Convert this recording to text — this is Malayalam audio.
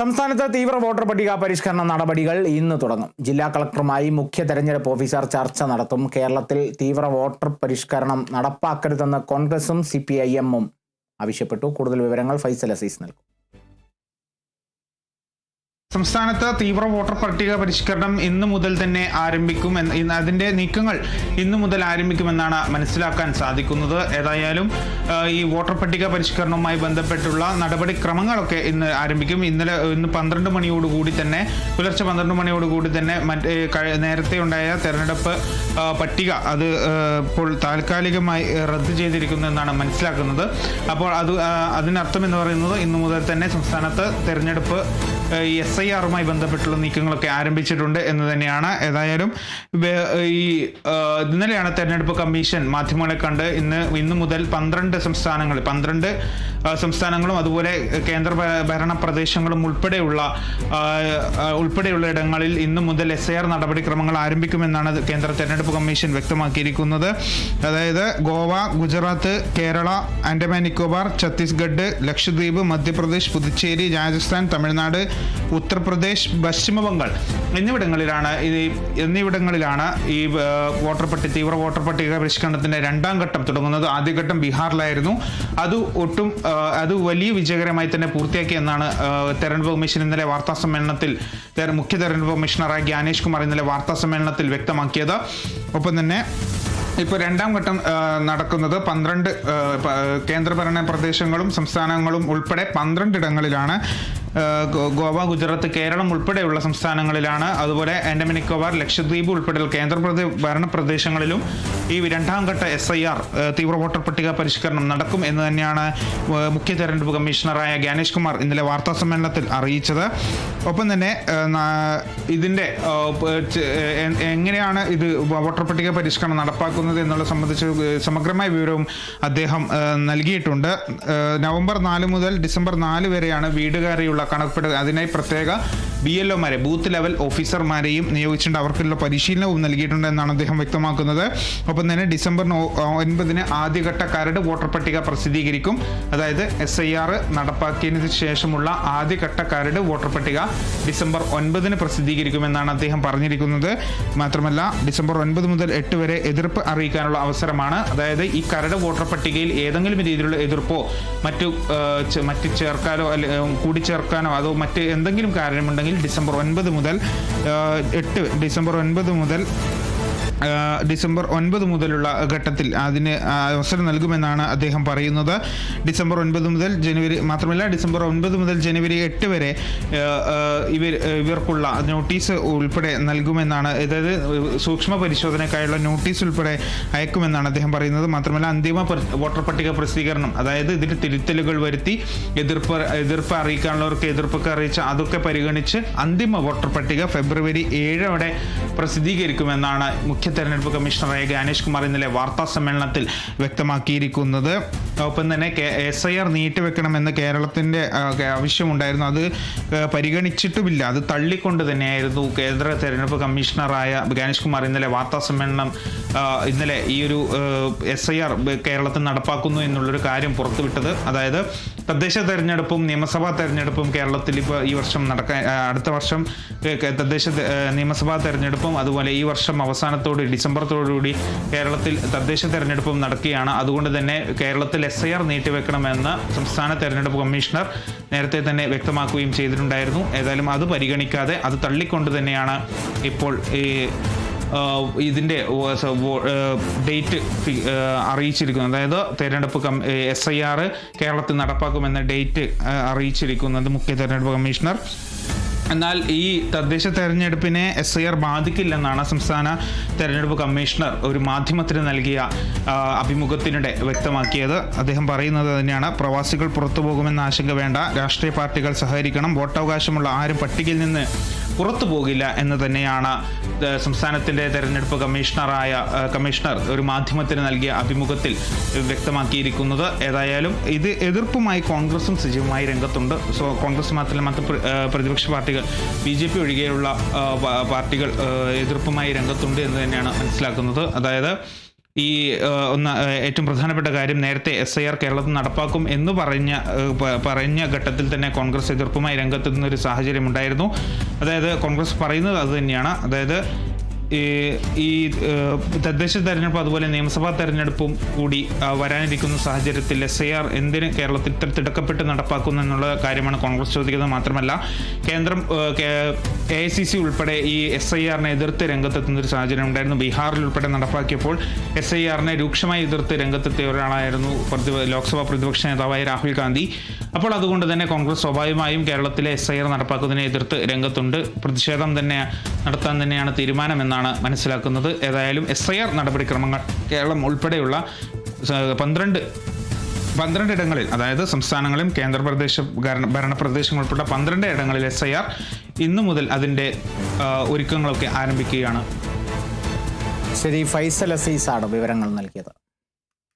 സംസ്ഥാനത്ത് തീവ്ര വോട്ടർ പട്ടിക പരിഷ്കരണ നടപടികൾ ഇന്ന് തുടങ്ങും. ജില്ലാ കളക്ടറുമായി മുഖ്യ തെരഞ്ഞെടുപ്പ് ഓഫീസർ ചർച്ച നടത്തും. കേരളത്തിൽ തീവ്ര വോട്ടർ പരിഷ്കരണം നടപ്പാക്കരുതെന്ന് കോൺഗ്രസും സി പി ഐ എമ്മും ആവശ്യപ്പെട്ടു. കൂടുതൽ വിവരങ്ങൾ ഫൈസൽ അസീസ് നൽകും. സംസ്ഥാനത്ത് തീവ്ര വോട്ടർ പട്ടിക പരിഷ്കരണം ഇന്നു മുതൽ തന്നെ ആരംഭിക്കും അതിന്റെ നീക്കങ്ങൾ ഇന്നു മുതൽ ആരംഭിക്കുമെന്നാണ് മനസ്സിലാക്കാൻ സാധിക്കുന്നത്. ഏതായാലും ഈ വോട്ടർ പട്ടിക പരിഷ്കരണവുമായി ബന്ധപ്പെട്ടുള്ള നടപടിക്രമങ്ങളൊക്കെ ഇന്ന് ആരംഭിക്കും. ഇന്നലെ ഇന്ന് പന്ത്രണ്ട് മണിയോടുകൂടി തന്നെ പുലർച്ചെ പന്ത്രണ്ട് മണിയോടുകൂടി തന്നെ മറ്റേ നേരത്തെ ഉണ്ടായ തെരഞ്ഞെടുപ്പ് പട്ടിക അത് ഇപ്പോൾ താൽക്കാലികമായി റദ്ദ് ചെയ്തിരിക്കുന്നു എന്നാണ് മനസ്സിലാക്കുന്നത്. അപ്പോൾ അത് അതിനർത്ഥം എന്ന് പറയുന്നത് ഇന്നു മുതൽ തന്നെ സംസ്ഥാനത്ത് തെരഞ്ഞെടുപ്പ് ഈ എസ് ഐ ആറുമായി ബന്ധപ്പെട്ടുള്ള നീക്കങ്ങളൊക്കെ ആരംഭിച്ചിട്ടുണ്ട് എന്ന് തന്നെയാണ് ഏതായാലും ഈ ഇന്നലെയാണ് തെരഞ്ഞെടുപ്പ് കമ്മീഷൻ മാധ്യമങ്ങളെ കണ്ട് ഇന്ന് ഇന്ന് മുതൽ പന്ത്രണ്ട് സംസ്ഥാനങ്ങൾ പന്ത്രണ്ട് സംസ്ഥാനങ്ങളും അതുപോലെ കേന്ദ്ര ഭരണ പ്രദേശങ്ങളും ഉൾപ്പെടെയുള്ള ഉൾപ്പെടെയുള്ള ഇടങ്ങളിൽ ഇന്നു മുതൽ എസ് ഐ ആർ നടപടിക്രമങ്ങൾ ആരംഭിക്കുമെന്നാണ് കേന്ദ്ര തെരഞ്ഞെടുപ്പ് കമ്മീഷൻ വ്യക്തമാക്കിയിരിക്കുന്നത്. അതായത് ഗോവ ഗുജറാത്ത് കേരള ആൻഡമാൻ നിക്കോബാർ ഛത്തീസ്ഗഡ് ലക്ഷദ്വീപ് മധ്യപ്രദേശ് പുതുച്ചേരി രാജസ്ഥാൻ തമിഴ്നാട് ഉത്തർപ്രദേശ് പശ്ചിമബംഗാൾ എന്നിവിടങ്ങളിലാണ് ഈ എന്നിവിടങ്ങളിലാണ് ഈ വോട്ടർ പട്ടിക തീവ്ര വോട്ടർ പട്ടിക പരിഷ്കരണത്തിന്റെ രണ്ടാം ഘട്ടം തുടങ്ങുന്നത്. ആദ്യഘട്ടം ബീഹാറിലായിരുന്നു. അത് ഒട്ടും അത് വലിയ വിജയകരമായി തന്നെ പൂർത്തിയാക്കി എന്നാണ് തെരഞ്ഞെടുപ്പ് കമ്മീഷൻ ഇന്നലെ വാർത്താ സമ്മേളനത്തിൽ മുഖ്യ തെരഞ്ഞെടുപ്പ് കമ്മീഷണറായ ജ്ഞാനേഷ് കുമാർ ഇന്നലെ വാർത്താ സമ്മേളനത്തിൽ വ്യക്തമാക്കിയത്. ഒപ്പം തന്നെ ഇപ്പോൾ രണ്ടാം ഘട്ടം നടക്കുന്നത് പന്ത്രണ്ട് കേന്ദ്രഭരണ പ്രദേശങ്ങളും സംസ്ഥാനങ്ങളും ഉൾപ്പെടെ പന്ത്രണ്ട് ഇടങ്ങളിലാണ് ആ, ഗോ- ഗോവ ഗുജറാത്ത് കേരളം ഉൾപ്പെടെയുള്ള സംസ്ഥാനങ്ങളിലാണ് അതുപോലെ ആൻഡമാൻ നിക്കോബാർ ലക്ഷദ്വീപ് ഉൾപ്പെടെയുള്ള കേന്ദ്ര പ്രദേ- ഭരണ പ്രദേശങ്ങളിലും ഈ രണ്ടാം ഘട്ട എസ് ഐ ആർ തീവ്ര വോട്ടർ പട്ടിക പരിഷ്കരണം നടക്കും എന്ന് തന്നെയാണ് മുഖ്യ തെരഞ്ഞെടുപ്പ് കമ്മീഷണറായ ഗാനേഷ് കുമാർ ഇന്നലെ വാർത്താ സമ്മേളനത്തിൽ അറിയിച്ചത്. ഒപ്പം തന്നെ ഇതിന്റെ എങ്ങനെയാണ് ഇത് വോട്ടർ പട്ടിക പരിഷ്കരണം നടപ്പാക്കുന്നത് എന്നുള്ള സംബന്ധിച്ച് സമഗ്രമായ വിവരവും അദ്ദേഹം നൽകിയിട്ടുണ്ട്. നവംബർ നാല് മുതൽ ഡിസംബർ നാല് വരെയാണ് വീടുകാരെയുള്ള കണക്കെടുപ്പ് അതിനായി പ്രത്യേക ബി എൽ ഒമാരെ ബൂത്ത് ലെവൽ ഓഫീസർമാരെയും നിയോഗിച്ചിട്ടുണ്ട്. അവർക്കുള്ള പരിശീലനവും നൽകിയിട്ടുണ്ട് എന്നാണ് അദ്ദേഹം വ്യക്തമാക്കുന്നത്. ഒപ്പം തന്നെ ഡിസംബർ ഒൻപതിന് ആദ്യഘട്ട കരട് വോട്ടർ പട്ടിക പ്രസിദ്ധീകരിക്കും. അതായത് എസ് ഐ ആർ നടപ്പാക്കിയതിന് ശേഷമുള്ള ആദ്യഘട്ട കരട് വോട്ടർ പട്ടിക ഡിസംബർ ഒൻപതിന് പ്രസിദ്ധീകരിക്കുമെന്നാണ് അദ്ദേഹം പറഞ്ഞിരിക്കുന്നത്. മാത്രമല്ല ഡിസംബർ ഒൻപത് മുതൽ എട്ട് വരെ എതിർപ്പ് അറിയിക്കാനുള്ള അവസരമാണ്. അതായത് ഈ കരട് വോട്ടർ പട്ടികയിൽ ഏതെങ്കിലും രീതിയിലുള്ള എതിർപ്പോ മറ്റു മറ്റ് ചേർക്കാനോ അല്ലെ കൂടിച്ചേർക്കാനോ അതോ മറ്റ് എന്തെങ്കിലും കാര്യമുണ്ടെങ്കിൽ ഡിസംബർ ഒൻപത് മുതൽ എട്ട് ഡിസംബർ ഒൻപത് മുതൽ ഡിസംബർ ഒൻപത് മുതലുള്ള ഘട്ടത്തിൽ അതിന് അവസരം നൽകുമെന്നാണ് അദ്ദേഹം പറയുന്നത്. ഡിസംബർ ഒൻപത് മുതൽ ജനുവരി മാത്രമല്ല ഡിസംബർ ഒൻപത് മുതൽ ജനുവരി എട്ട് വരെ ഇവർ ഇവർക്കുള്ള നോട്ടീസ് ഉൾപ്പെടെ നൽകുമെന്നാണ് അതായത് സൂക്ഷ്മ പരിശോധനയ്ക്കായുള്ള നോട്ടീസ് ഉൾപ്പെടെ അയക്കുമെന്നാണ് അദ്ദേഹം പറയുന്നത്. മാത്രമല്ല അന്തിമ വോട്ടർ പട്ടിക പ്രസിദ്ധീകരണം അതായത് ഇതിൽ തിരുത്തലുകൾ വരുത്തി എതിർപ്പ് എതിർപ്പ് അറിയിക്കാനുള്ളവർക്ക് എതിർപ്പൊക്കെ അറിയിച്ച് അതൊക്കെ പരിഗണിച്ച് അന്തിമ വോട്ടർ പട്ടിക ഫെബ്രുവരി ഏഴോടെ പ്രസിദ്ധീകരിക്കുമെന്നാണ് മുഖ്യ തെരഞ്ഞെടുപ്പ് കമ്മീഷണറായ ഗാനേഷ് കുമാർ ഇന്നലെ വാർത്താ സമ്മേളനത്തിൽ വ്യക്തമാക്കിയിരിക്കുന്നത്. ഒപ്പം തന്നെ എസ് ഐ ആർ നീട്ടിവെക്കണമെന്ന് കേരളത്തിന്റെ ആവശ്യമുണ്ടായിരുന്നു. അത് പരിഗണിച്ചിട്ടുമില്ല. അത് തള്ളിക്കൊണ്ട് തന്നെയായിരുന്നു കേന്ദ്ര തെരഞ്ഞെടുപ്പ് കമ്മീഷണറായ ഗാനേഷ് കുമാർ ഇന്നലെ വാർത്താ സമ്മേളനം ഇന്നലെ ഈ ഒരു എസ് ഐ ആർ കേരളത്തിൽ നടപ്പാക്കുന്നു എന്നുള്ളൊരു കാര്യം പുറത്തുവിട്ടത്. അതായത് തദ്ദേശ തെരഞ്ഞെടുപ്പും നിയമസഭാ തെരഞ്ഞെടുപ്പും കേരളത്തിൽ ഇപ്പോൾ ഈ വർഷം നടക്കാൻ അടുത്ത വർഷം തദ്ദേശ നിയമസഭാ തെരഞ്ഞെടുപ്പും അതുപോലെ ഈ വർഷം അവസാനത്തോട് ഡിസംബറത്തോടുകൂടി കേരളത്തിൽ തദ്ദേശ തെരഞ്ഞെടുപ്പും നടക്കുകയാണ്. അതുകൊണ്ട് തന്നെ കേരളത്തിൽ എസ് ഐ ആർ നീട്ടിവെക്കണമെന്ന് സംസ്ഥാന തെരഞ്ഞെടുപ്പ് കമ്മീഷണർ നേരത്തെ തന്നെ വ്യക്തമാക്കുകയും ചെയ്തിട്ടുണ്ടായിരുന്നു. ഏതായാലും അത് പരിഗണിക്കാതെ അത് തള്ളിക്കൊണ്ട് തന്നെയാണ് ഇപ്പോൾ ഈ ഇതിന്റെ ഡേറ്റ് അറിയിച്ചിരിക്കുന്നത്. അതായത് തെരഞ്ഞെടുപ്പ് കം എസ് ഐ ആർ കേരളത്തിൽ നടപ്പാക്കുമെന്ന ഡേറ്റ് അറിയിച്ചിരിക്കുന്നത് മുഖ്യ തെരഞ്ഞെടുപ്പ് കമ്മീഷണർ എന്നാൽ ഈ തദ്ദേശ തെരഞ്ഞെടുപ്പിനെ എസ് ഐ ആർ ബാധിക്കില്ലെന്നാണ് സംസ്ഥാന തെരഞ്ഞെടുപ്പ് കമ്മീഷണർ ഒരു മാധ്യമത്തിന് നൽകിയ അഭിമുഖത്തിനിടെ വ്യക്തമാക്കിയത്. അദ്ദേഹം പറയുന്നത് തന്നെയാണ് പ്രവാസികൾ പുറത്തു പോകുമെന്ന ആശങ്ക വേണ്ട രാഷ്ട്രീയ പാർട്ടികൾ സഹകരിക്കണം വോട്ടവകാശമുള്ള ആരും പട്ടികയിൽ നിന്ന് പുറത്തു പോകില്ല എന്ന് തന്നെയാണ് സംസ്ഥാനത്തിന്റെ തെരഞ്ഞെടുപ്പ് കമ്മീഷണറായ കമ്മീഷണർ ഒരു മാധ്യമത്തിന് നൽകിയ അഭിമുഖത്തിൽ വ്യക്തമാക്കിയിരിക്കുന്നത്. ഏതായാലും ഇത് എതിർപ്പുമായി കോൺഗ്രസും സജീവമായി രംഗത്തുണ്ട്. സോ കോൺഗ്രസ് മാത്രമല്ല മറ്റ് പ്രതിപക്ഷ പാർട്ടികൾ ബി ജെ പി ഒഴികെയുള്ള പാർട്ടികൾ എതിർപ്പുമായി രംഗത്തുണ്ട് എന്ന് തന്നെയാണ് മനസ്സിലാക്കുന്നത്. അതായത് ഈ ഒന്ന ഏറ്റവും പ്രധാനപ്പെട്ട കാര്യം നേരത്തെ എസ് ഐ ആർ കേരളത്തിൽ നടപ്പാക്കും എന്ന് പറഞ്ഞ പറഞ്ഞ ഘട്ടത്തിൽ തന്നെ കോൺഗ്രസ് എതിർപ്പുമായി രംഗത്തെത്തുന്ന ഒരു സാഹചര്യം ഉണ്ടായിരുന്നു. അതായത് കോൺഗ്രസ് പറയുന്നത് അത് തന്നെയാണ്. അതായത് ഈ തദ്ദേശ തെരഞ്ഞെടുപ്പ് അതുപോലെ നിയമസഭാ തെരഞ്ഞെടുപ്പും കൂടി വരാനിരിക്കുന്ന സാഹചര്യത്തിൽ എസ് ഐ ആർ എന്തിന് കേരളത്തിൽ ഇത്ര തിടക്കപ്പെട്ട് നടപ്പാക്കുന്നു എന്നുള്ള കാര്യമാണ് കോൺഗ്രസ് ചോദിക്കുന്നത് മാത്രമല്ല കേന്ദ്രം എ ഐ സി സി ഉൾപ്പെടെ ഈ എസ് ഐ ആറിനെ എതിർത്ത് രംഗത്തെത്തുന്ന ഒരു സാഹചര്യം ഉണ്ടായിരുന്നു. ബീഹാറിൽ ഉൾപ്പെടെ നടപ്പാക്കിയപ്പോൾ എസ് ഐ ആറിനെ രൂക്ഷമായി എതിർത്ത് രംഗത്തെത്തിയ ഒരാളായിരുന്നു ലോക്സഭാ പ്രതിപക്ഷ നേതാവായ രാഹുൽ ഗാന്ധി. അപ്പോൾ അതുകൊണ്ട് തന്നെ കോൺഗ്രസ് സ്വാഭാവികമായും കേരളത്തിലെ എസ് ഐ ആർ നടപ്പാക്കുന്നതിനെ എതിർത്ത് രംഗത്തുണ്ട്. പ്രതിഷേധം തന്നെ നടത്താൻ തന്നെയാണ് തീരുമാനമെന്നാണ് മനസ്സിലാക്കുന്നത്. ഏതായാലും എസ് ഐ ആർ നടപടിക്രമങ്ങൾ കേരളം ഉൾപ്പെടെയുള്ള പന്ത്രണ്ട് പന്ത്രണ്ട് ഇടങ്ങളിൽ അതായത് സംസ്ഥാനങ്ങളും കേന്ദ്രപ്രദേശ ഭരണ- ഭരണപ്രദേശങ്ങൾ ഉൾപ്പെട്ട പന്ത്രണ്ട് ഇടങ്ങളിൽ എസ് ഐ ആർ ഇന്നു മുതൽ അതിന്റെ ഒരുക്കങ്ങളൊക്കെ ആരംഭിക്കുകയാണ്. ശരി ഫൈസൽ അസീസാണ് വിവരങ്ങൾ നൽകിയത്.